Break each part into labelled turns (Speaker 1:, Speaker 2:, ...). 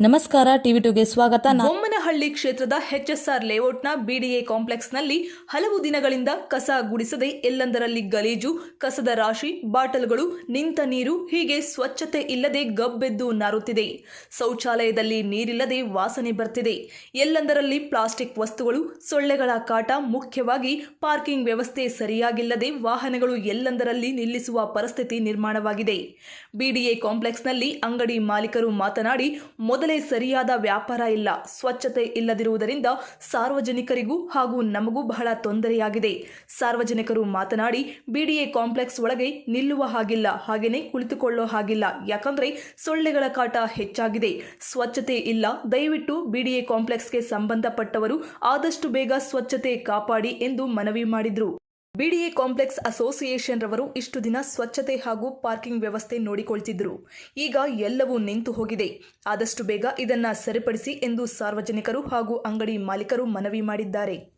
Speaker 1: ನಮಸ್ಕಾರ ಟಿವಿ ಟುಗೆ ಸ್ವಾಗತ.
Speaker 2: ಬೊಮ್ಮನಹಳ್ಳಿ ಕ್ಷೇತ್ರದ ಎಚ್ಎಸ್ಆರ್ ಲೇಔಟ್ನ ಬಿಡಿಎ ಕಾಂಪ್ಲೆಕ್ಸ್ನಲ್ಲಿ ಹಲವು ದಿನಗಳಿಂದ ಕಸ ಗುಡಿಸದೆ ಎಲ್ಲೆಂದರಲ್ಲಿ ಗಲೀಜು, ಕಸದ ರಾಶಿ, ಬಾಟಲ್ಗಳು, ನಿಂತ ನೀರು, ಹೀಗೆ ಸ್ವಚ್ಛತೆ ಇಲ್ಲದೆ ಗಬ್ಬೆದ್ದು ನಾರುತ್ತಿದೆ. ಶೌಚಾಲಯದಲ್ಲಿ ನೀರಿಲ್ಲದೆ ವಾಸನೆ ಬರ್ತಿದೆ. ಎಲ್ಲೆಂದರಲ್ಲಿ ಪ್ಲಾಸ್ಟಿಕ್ ವಸ್ತುಗಳು, ಸೊಳ್ಳೆಗಳ ಕಾಟ ಮುಖ್ಯವಾಗಿ ಪಾರ್ಕಿಂಗ್ ವ್ಯವಸ್ಥೆ ಸರಿಯಾಗಿಲ್ಲದೆ ವಾಹನಗಳು ಎಲ್ಲೆಂದರಲ್ಲಿ ನಿಲ್ಲಿಸುವ ಪರಿಸ್ಥಿತಿ ನಿರ್ಮಾಣವಾಗಿದೆ. ಬಿಡಿಎ ಕಾಂಪ್ಲೆಕ್ಸ್ನಲ್ಲಿ ಅಂಗಡಿ ಮಾಲೀಕರು ಮಾತನಾಡಿ, ಮೊದಲೇ ಸರಿಯಾದ ವ್ಯಾಪಾರ ಇಲ್ಲ, ಸ್ವಚ್ಛತೆ ಇಲ್ಲದಿರುವುದರಿಂದ ಸಾರ್ವಜನಿಕರಿಗೂ ಹಾಗೂ ನಮಗೂ ಬಹಳ ತೊಂದರೆಯಾಗಿದೆ. ಸಾರ್ವಜನಿಕರು ಮಾತನಾಡಿ ಬಿಡಿಎ ಕಾಂಪ್ಲೆಕ್ಸ್ ಒಳಗೆ ನಿಲ್ಲುವ ಹಾಗಿಲ್ಲ. ಹಾಗೆಯೇ ಕುಳಿತುಕೊಳ್ಳೋ ಹಾಗಿಲ್ಲ. ಯಾಕಂದ್ರೆ ಸೊಳ್ಳೆಗಳ ಕಾಟ ಹೆಚ್ಚಾಗಿದೆ. ಸ್ವಚ್ಛತೆ ಇಲ್ಲ. ದಯವಿಟ್ಟು ಬಿಡಿಎ ಕಾಂಪ್ಲೆಕ್ಸ್ಗೆ ಸಂಬಂಧಪಟ್ಟವರು ಆದಷ್ಟು ಬೇಗ ಸ್ವಚ್ಛತೆ ಕಾಪಾಡಿ ಎಂದು ಮನವಿ ಮಾಡಿದ್ರು. ಬಿಡಿಎ ಕಾಂಪ್ಲೆಕ್ಸ್ ಅಸೋಸಿಯೇಷನ್ ರವರು ಇಷ್ಟು ದಿನ ಸ್ವಚ್ಛತೆ ಹಾಗೂ ಪಾರ್ಕಿಂಗ್ ವ್ಯವಸ್ಥೆ ನೋಡಿಕೊಳ್ತಿದ್ರು. ಈಗ ಎಲ್ಲವೂ ನಿಂತು ಹೋಗಿದೆ. ಆದಷ್ಟು ಬೇಗ ಇದನ್ನ ಸರಿಪಡಿಸಿ ಎಂದು ಸಾರ್ವಜನಿಕರು ಹಾಗೂ ಅಂಗಡಿ ಮಾಲೀಕರು ಮನವಿ ಮಾಡಿದ್ದಾರೆ.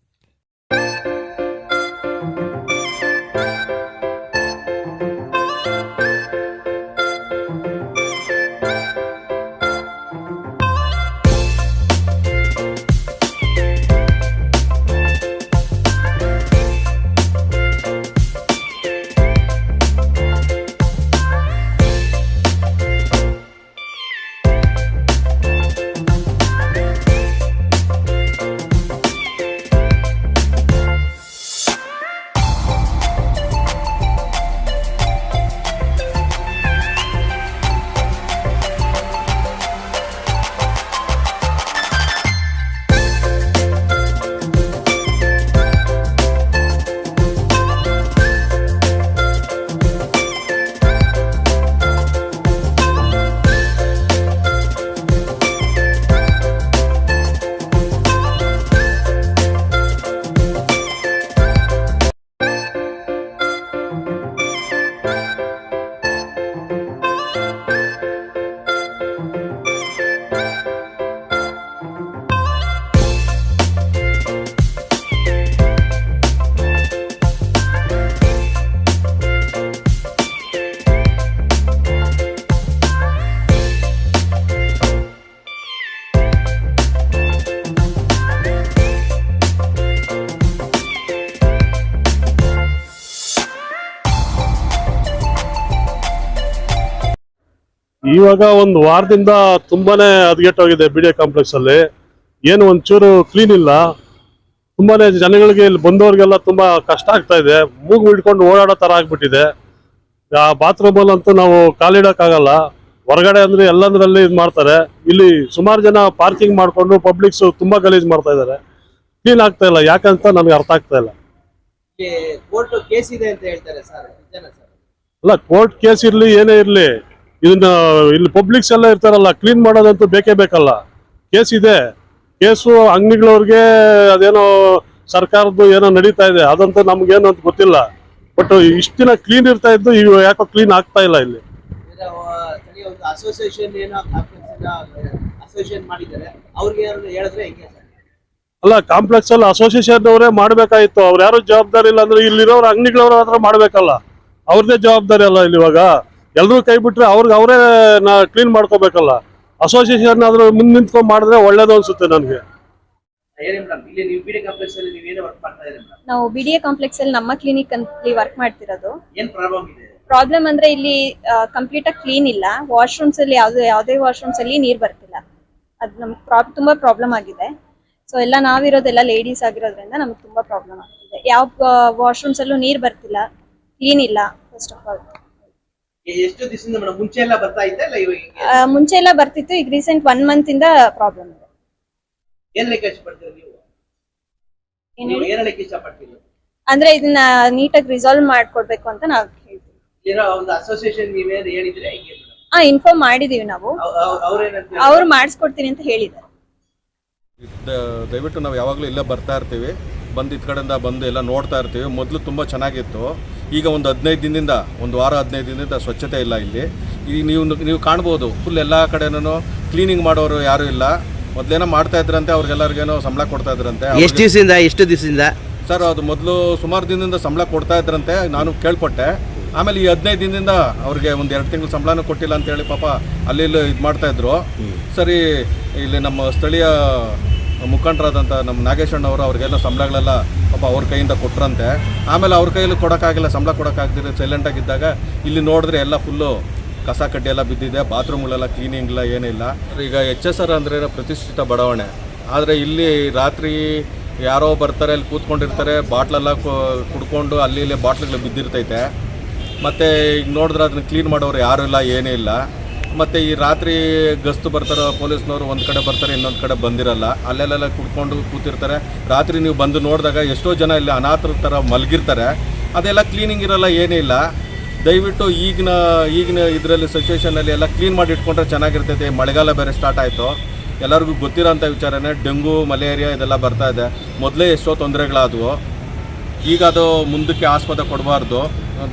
Speaker 3: ಇವಾಗ ಒಂದು ವಾರದಿಂದ ತುಂಬಾನೇ ಹದಗೆಟ್ಟೋಗಿದೆ ಬಿ ಡಿ ಕಾಂಪ್ಲೆಕ್ಸ್ ಅಲ್ಲಿ. ಏನು ಒಂಚೂರು ಕ್ಲೀನ್ ಇಲ್ಲ. ತುಂಬಾನೇ ಜನಗಳಿಗೆ ಇಲ್ಲಿ ಬಂದವರಿಗೆಲ್ಲ ತುಂಬಾ ಕಷ್ಟ ಆಗ್ತಾ ಇದೆ. ಮೂಗು ಹಿಡ್ಕೊಂಡು ಓಡಾಡೋ ತರ ಆಗ್ಬಿಟ್ಟಿದೆ. ಆ ಬಾತ್ರೂಮ್ ಅಂತೂ ನಾವು ಕಾಲಿಡಕ್ಕಾಗಲ್ಲ ಹೊರಗಡೆ ಅಂದ್ರೆ ಎಲ್ಲಂದ್ರಲ್ಲಿ ಇದು ಮಾಡ್ತಾರೆ. ಇಲ್ಲಿ ಸುಮಾರು ಜನ ಪಾರ್ಕಿಂಗ್ ಮಾಡ್ಕೊಂಡು ಪಬ್ಲಿಕ್ಸ್ ತುಂಬಾ ಗಲೀಜ್ ಮಾಡ್ತಾ ಇದ್ದಾರೆ ಕ್ಲೀನ್ ಆಗ್ತಾ ಇಲ್ಲ. ಯಾಕಂತ ನನ್ಗೆ ಅರ್ಥ ಆಗ್ತಾ ಇಲ್ಲ.
Speaker 4: ಕೋರ್ಟ್ ಕೇಸ್ ಇದೆ ಅಂತ ಹೇಳ್ತಾರೆ
Speaker 3: ಅಲ್ಲ ಕೋರ್ಟ್ ಕೇಸ್ ಇರ್ಲಿ ಏನೇ ಇರ್ಲಿ ಇದನ್ನ ಇಲ್ಲಿ ಪಬ್ಲಿಕ್ಸ್ ಎಲ್ಲ ಇರ್ತಾರಲ್ಲ ಕ್ಲೀನ್ ಮಾಡೋದಂತೂ ಬೇಕೇ ಬೇಕಲ್ಲ. ಕೇಸ್ ಇದೆ. ಕೇಸು ಅಂಗಡಿಗಳವ್ರಿಗೆ ಅದೇನೋ ಸರ್ಕಾರದ್ದು ಏನೋ ನಡೀತಾ ಇದೆ. ಅದಂತೂ ನಮ್ಗೇನು ಅಂತ ಗೊತ್ತಿಲ್ಲ. ಬಟ್ ಇಷ್ಟು ದಿನ ಕ್ಲೀನ್ ಇರ್ತಾ ಇದ್ದು ಈಗ ಯಾಕೋ ಕ್ಲೀನ್ ಆಗ್ತಾ ಇಲ್ಲ ಇಲ್ಲಿ. ಅಲ್ಲ ಕಾಂಪ್ಲೆಕ್ಸ್ ಅಲ್ಲಿ ಅಸೋಸಿಯೇಷನ್ ಅವರೇ ಮಾಡ್ಬೇಕಾಯ್ತು. ಅವ್ರು ಯಾರು ಜವಾಬ್ದಾರಿ ಇಲ್ಲ ಅಂದ್ರೆ ಇಲ್ಲಿರೋರು ಅಂಗಡಿಗಳವ್ರ ಹತ್ರ ಮಾಡ್ಬೇಕಲ್ಲ. ಅವ್ರದೇ ಜವಾಬ್ದಾರಿ ಅಲ್ಲ ಇಲ್ಲಿ ಇವಾಗ ಎಲ್ಲರೂ ಕೈ ಬಿಟ್ರೆ ಅವ್ರಿಗೆ ಅವರೇ ನಾ ಕ್ಲೀನ್ ಮಾಡ್ಕೋಬೇಕಲ್ಲ. ಅಸೋಸಿಯೇಷನ್ ಆದ್ರೂ ಮುಂದೆ ನಿಂತ್ಕೊಂಡು ಮಾಡಿದ್ರೆ ಒಳ್ಳೇದು ಅನ್ಸುತ್ತೆ ನನಗೆ.
Speaker 4: ಹೇಳಿ ಮೇಡಮ್ ಇಲ್ಲಿ ಬಿಡಿ ಕಾಂಪ್ಲೆಕ್ಸ್ ಅಲ್ಲಿ ನೀವೇನೇ ವರ್ಕ್ ಮಾಡ್ತಾ ಇದ್ದೀರಿ
Speaker 5: ನಾವು ಬಿ ಡಿ ಎ ಕಾಂಪ್ಲೆಕ್ಸ್ ಅಲ್ಲಿ ನಮ್ಮ ಕ್ಲಿನಿಕ್ ಅಲ್ಲಿ ವರ್ಕ್ ಮಾಡ್ತಿರೋದು.
Speaker 4: ಏನ್ ಪ್ರಾಬ್ಲಮ್ ಇದೆ?
Speaker 5: ಪ್ರಾಬ್ಲಮ್ ಅಂದ್ರೆ ಇಲ್ಲಿ ಕಂಪ್ಲೀಟ್ ಆಗಿ ಕ್ಲೀನ್ ಇಲ್ಲ. ವಾಶ್ರೂಮ್ಸ್ ಅಲ್ಲಿ ಯಾವ್ದು ಯಾವುದೇ ವಾಶ್ರೂಮ್ಸ್ ಅಲ್ಲಿ ನೀರ್ ಬರ್ತಿಲ್ಲ. ಅದು ನಮ್ಗೆ ತುಂಬಾ ಪ್ರಾಬ್ಲಮ್ ಆಗಿದೆ. ಸೊ ಎಲ್ಲ ನಾವಿರೋದೆಲ್ಲ ಲೇಡೀಸ್ ಆಗಿರೋದ್ರಿಂದ ನಮ್ಗೆ ತುಂಬಾ ಪ್ರಾಬ್ಲಮ್ ಆಗ್ತಿದೆ. ಯಾವ ವಾಶ್ರೂಮ್ಸ್ ಅಲ್ಲೂ ನೀರ್ ಬರ್ತಿಲ್ಲ. ಕ್ಲೀನ್ ಇಲ್ಲ ಫಸ್ಟ್ ಆಫ್ ಆಲ್
Speaker 4: ಎಷ್ಟು ದಿವಸದಿಂದ ಮೇಡಮ್ ಮುಂಚೆ ಎಲ್ಲ ಬರ್ತಾ ಇದ್ದ ಇಲ್ಲ ಇವಾಗ ಹಿಂಗೆ?
Speaker 5: ಮುಂಚೆ ಎಲ್ಲ ಬರ್ತಿತ್ತು ಈಗ ರೀಸೆಂಟ್ ಒನ್ ಮಂತ್ ಇಂದ ಪ್ರಾಬ್ಲಮ್ ಇದೆ.
Speaker 4: ಏನ್ ಲೆಕ್ಕ ಇಷ್ಟಪಡ್ತೀರಿ ನೀವು?
Speaker 5: ಏನ್?
Speaker 4: ನೀವು
Speaker 5: ಹೇಳಿ?
Speaker 4: ಏನ್ ಲೆಕ್ಕ ಇಷ್ಟಪಡ್ತೀರಿ
Speaker 5: ಅಂದ್ರೆ ಇದನ್ನ ನೀಟಾಗಿ ರಿಸಾಲ್ವ್ ಮಾಡ್ಕೊಡ್ಬೇಕು ಅಂತ ನಾವು ಹೇಳ್ತೀವಿ
Speaker 4: ಇರೋ ಒಂದು ಅಸೋಸಿಯೇಷನ್ ನೀವೇನು ಹೇಳಿದ್ರೆ ಹೆಂಗೆ ಮೇಡಮ್
Speaker 5: ಹಾ ಇನ್ಫಾರ್ಮ್ ಮಾಡಿದೀವಿ ನಾವು.
Speaker 4: ಅವ್ರೇನಂತ
Speaker 5: ಅವ್ರು ಮಾಡಿಸ್ಕೊಡ್ತೀನಿ ಅಂತ ಹೇಳಿದ್ದಾರೆ.
Speaker 6: ದ- ದಯವಿಟ್ಟು ನಾವು ಯಾವಾಗಲೂ ಇಲ್ಲ ಬರ್ತಾ ಇರ್ತೀವಿ. ಬಂದು ಇತ್ ಕಡೆಯಿಂದ ಬಂದು ಎಲ್ಲ ನೋಡ್ತಾ ಇರ್ತೀವಿ. ಮೊದಲು ತುಂಬಾ ಚೆನ್ನಾಗಿತ್ತು. ಈಗ ಒಂದು ಹದಿನೈದು ದಿನದಿಂದ ಒಂದು ವಾರ ಹದಿನೈದು ದಿನದಿಂದ ಸ್ವಚ್ಛತೆ ಇಲ್ಲ ಇಲ್ಲಿ. ಈಗ ನೀವು ನೀವು ಕಾಣ್ಬೋದು ಫುಲ್ ಎಲ್ಲ ಕಡೆನೂ ಕ್ಲೀನಿಂಗ್ ಮಾಡೋರು ಯಾರೂ ಇಲ್ಲ. ಮೊದಲೇನೋ ಮಾಡ್ತಾ ಇದ್ರಂತೆ ಅವ್ರಿಗೆಲ್ಲರಿಗೇನೋ ಸಂಬಳ ಕೊಡ್ತಾ ಇದ್ರಂತೆ.
Speaker 7: ಎಷ್ಟು ದಿವಸದಿಂದ ಎಷ್ಟು ದಿವಸದಿಂದ?
Speaker 6: ಸರ್ ಅದು ಮೊದಲು ಸುಮಾರು ದಿನದಿಂದ ಸಂಬಳ ಕೊಡ್ತಾ ಇದ್ರಂತೆ ನಾನು ಕೇಳ್ಪಟ್ಟೆ ಆಮೇಲೆ ಈ ಹದಿನೈದು ದಿನದಿಂದ ಅವ್ರಿಗೆ ಒಂದು ಎರಡು ತಿಂಗಳು ಸಂಬಳನೂ ಕೊಟ್ಟಿಲ್ಲ ಅಂತೇಳಿ ಪಾಪ ಅಲ್ಲಿ ಇದು ಮಾಡ್ತಾಯಿದ್ರು ಸರಿ ಇಲ್ಲಿ ನಮ್ಮ ಸ್ಥಳೀಯ ಮುಖಂಡರಾದಂಥ ನಮ್ಮ ನಾಗೇಶಣ್ಣವರು ಅವ್ರಿಗೆಲ್ಲ ಸಂಬಳಗಳೆಲ್ಲ ಪಾಪ ಅವ್ರ ಕೈಯಿಂದ ಕೊಟ್ರಂತೆ. ಆಮೇಲೆ ಅವ್ರ ಕೈಯಲ್ಲಿ ಕೊಡೋಕ್ಕಾಗಿಲ್ಲ, ಸಂಬಳ ಕೊಡೋಕ್ಕಾಗ್ದಿರ ಸೈಲೆಂಟಾಗಿದ್ದಾಗ ಇಲ್ಲಿ ನೋಡಿದ್ರೆ ಎಲ್ಲ ಫುಲ್ಲು ಕಸ ಕಡ್ಡಿ ಎಲ್ಲ ಬಿದ್ದಿದೆ, ಬಾತ್ರೂಮ್ಗಳೆಲ್ಲ ಕ್ಲೀನಿಂಗ್ ಇಲ್ಲ ಏನಿಲ್ಲ ಈಗ ಎಚ್ ಎಸ್ ಆರ್ ಅಂದರೆ ಪ್ರತಿಷ್ಠಿತ ಬಡಾವಣೆ. ಆದರೆ ಇಲ್ಲಿ ರಾತ್ರಿ ಯಾರೋ ಬರ್ತಾರೆ, ಅಲ್ಲಿ ಕೂತ್ಕೊಂಡಿರ್ತಾರೆ, ಬಾಟ್ಲೆಲ್ಲ ಕುಡ್ಕೊಂಡು ಅಲ್ಲಿ ಇಲ್ಲಿ ಬಾಟ್ಲುಗಳು ಬಿದ್ದಿರ್ತೈತೆ. ಮತ್ತು ಈಗ ನೋಡಿದ್ರೆ ಅದನ್ನ ಕ್ಲೀನ್ ಮಾಡೋರು ಯಾರೂ ಇಲ್ಲ, ಏನೂ ಇಲ್ಲ. ಮತ್ತು ಈ ರಾತ್ರಿ ಗಸ್ತು ಬರ್ತಾರೋ, ಪೊಲೀಸ್ನವರು ಒಂದು ಕಡೆ ಬರ್ತಾರೆ, ಇನ್ನೊಂದು ಕಡೆ ಬಂದಿರಲ್ಲ. ಅಲ್ಲೆಲ್ಲ ಕುಡ್ಕೊಂಡು ಕೂತಿರ್ತಾರೆ. ರಾತ್ರಿ ನೀವು ಬಂದು ನೋಡಿದಾಗ ಎಷ್ಟೋ ಜನ ಇಲ್ಲಿ ಅನಾಥರ ಥರ ಮಲಗಿರ್ತಾರೆ. ಅದೆಲ್ಲ ಕ್ಲೀನಿಂಗ್ ಇರಲ್ಲ ಏನಿಲ್ಲ ದಯವಿಟ್ಟು ಈಗಿನ ಈಗಿನ ಇದರಲ್ಲಿ ಸಿಚುವೇಷನಲ್ಲಿ ಎಲ್ಲ ಕ್ಲೀನ್ ಮಾಡಿ ಇಟ್ಕೊಂಡ್ರೆ ಚೆನ್ನಾಗಿರ್ತೈತೆ. ಮಳೆಗಾಲ ಬೇರೆ ಸ್ಟಾರ್ಟ್ ಆಯಿತು. ಎಲ್ಲರಿಗೂ ಗೊತ್ತಿರೋಂಥ ವಿಚಾರನೇ, ಡೆಂಗು, ಮಲೇರಿಯಾ ಇದೆಲ್ಲ ಬರ್ತಾ ಇದೆ. ಮೊದಲೇ ಎಷ್ಟೋ ತೊಂದರೆಗಳಾದವು. ಈಗ ಅದು ಮುಂದಕ್ಕೆ ಆಸ್ಪದ ಕೊಡಬಾರ್ದು.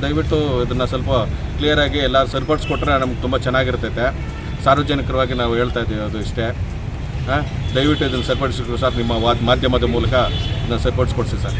Speaker 6: ದಯವಿಟ್ಟು ಇದನ್ನು ಸ್ವಲ್ಪ ಕ್ಲಿಯರಾಗಿ ಎಲ್ಲ ಸರಿಪಡಿಸ್ಕೊಟ್ರೆ ನಮ್ಗೆ ತುಂಬ ಚೆನ್ನಾಗಿರ್ತೈತೆ. ಸಾರ್ವಜನಿಕರವಾಗಿ ನಾವು ಹೇಳ್ತಾ ಇದ್ದೀವಿ ಅದು ಇಷ್ಟೇ. ಹಾಂ ದಯವಿಟ್ಟು ಇದನ್ನು ಸರಿಪಡಿಸಿದ್ರು ಸರ್ ನಿಮ್ಮ ಮಾಧ್ಯಮದ ಮೂಲಕ ಇದನ್ನು ಸರಿಪಡಿಸ್ಕೊಡ್ಸಿ ಸರ್.